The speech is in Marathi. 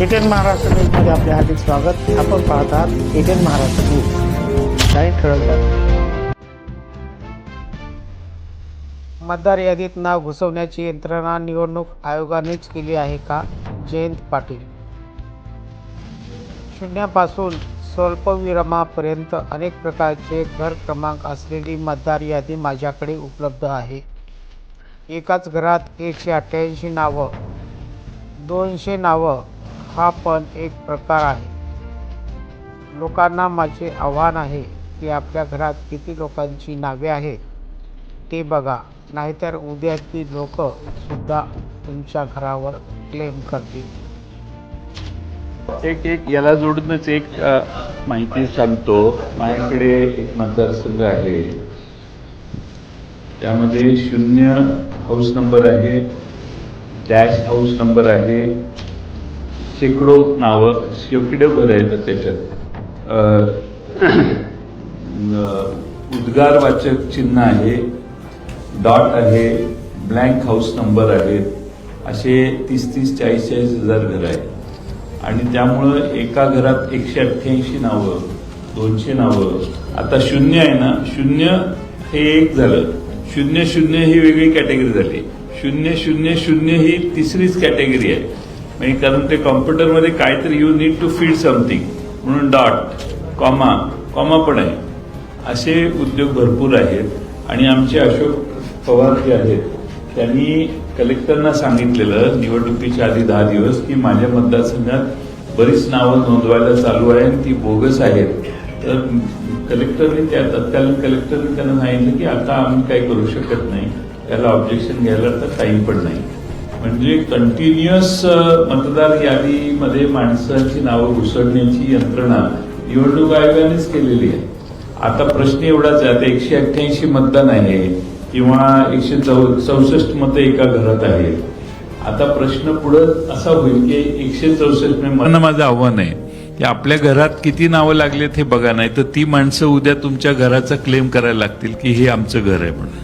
एटीएन महाराष्ट्र न्यूजमध्ये आपले हार्दिक स्वागत. आपण पाहत आहात एटीएन महाराष्ट्र न्यूज. काही ठळक मतदार यादीत नाव घुसवण्याची यंत्रणा निवडणूक आयोगानेच केली आहे का? जयंत पाटील. शून्यापासून स्वल्पविरामापर्यंत अनेक प्रकारचे घर क्रमांक असलेली मतदार यादी माझ्याकडे उपलब्ध आहे. एकाच घरात एकशे अठ्ठ्याऐंशी नावं दोनशे नावं हा पण एक प्रकार आहे. लोकांना माझे आव्हान आहे की आपल्या घरात किती लोकांची नावे आहेत ते बघा. नाहीतर उद्या ती लोकसुद्धा तुमच्या घरावर क्लेम करतील. एक एक याला जोडूनच एक माहिती सांगतो. माझ्याकडे एक मतदारसंघ आहे. त्यामध्ये शून्य हाऊस नंबर आहे डॅश हाऊस नंबर आहे शेकडो नावं शेकडो घर आहेत त्याच्यात. उद्गारवाचक चिन्ह आहे डॉट आहे ब्लँक हाऊस नंबर आहेत असे तीस तीस चाळीस चाळीस हजार घर आहेत आणि त्यामुळं एका घरात एकशे अठ्ठ्याऐंशी नावं दोनशे नावं आता शून्य आहे ना शून्य हे एक झालं. शून्य शून्य ही वेगळी कॅटेगरी झाली. शून्य शून्य शून्य ही तिसरीच कॅटेगरी आहे. म्हणजे कारण ते कॉम्प्युटरमध्ये काहीतरी you need to feed something म्हणून डॉट कॉमा कॉमा पण आहे. असे उद्योग भरपूर आहेत. आणि आमचे अशोक पवार जे आहेत त्यांनी कलेक्टरना सांगितलेलं निवडणुकीच्या आधी दहा दिवस की माझ्या मतदारसंघात बरीच नावं नोंदवायला चालू आहे आणि ती बोगस आहेत. तर कलेक्टरने त्या तत्कालीन कलेक्टरने त्यांना सांगितलं की आता आम्ही काही करू शकत नाही. त्याला ऑब्जेक्शन घ्यायला तर टाईम पण नाही. म्हणजे कंटिन्युअस मतदार यादीमध्ये माणसाची नावं घुसडण्याची यंत्रणा निवडणूक आयोगानेच केलेली आहे. आता प्रश्न एवढाच आहे आता एकशे अठ्ठ्याऐंशी मतदान आहे किंवा एकशे चौ चौसष्ट मतं एका घरात आहेत. आता प्रश्न पुढं असा होईल की एकशे चौसष्ट मला माझं आव्हान आहे की आपल्या घरात किती नावं लागलेत हे बघा नाही तर ती माणसं उद्या तुमच्या घराचा क्लेम करायला लागतील की हे आमचं घर आहे म्हणून.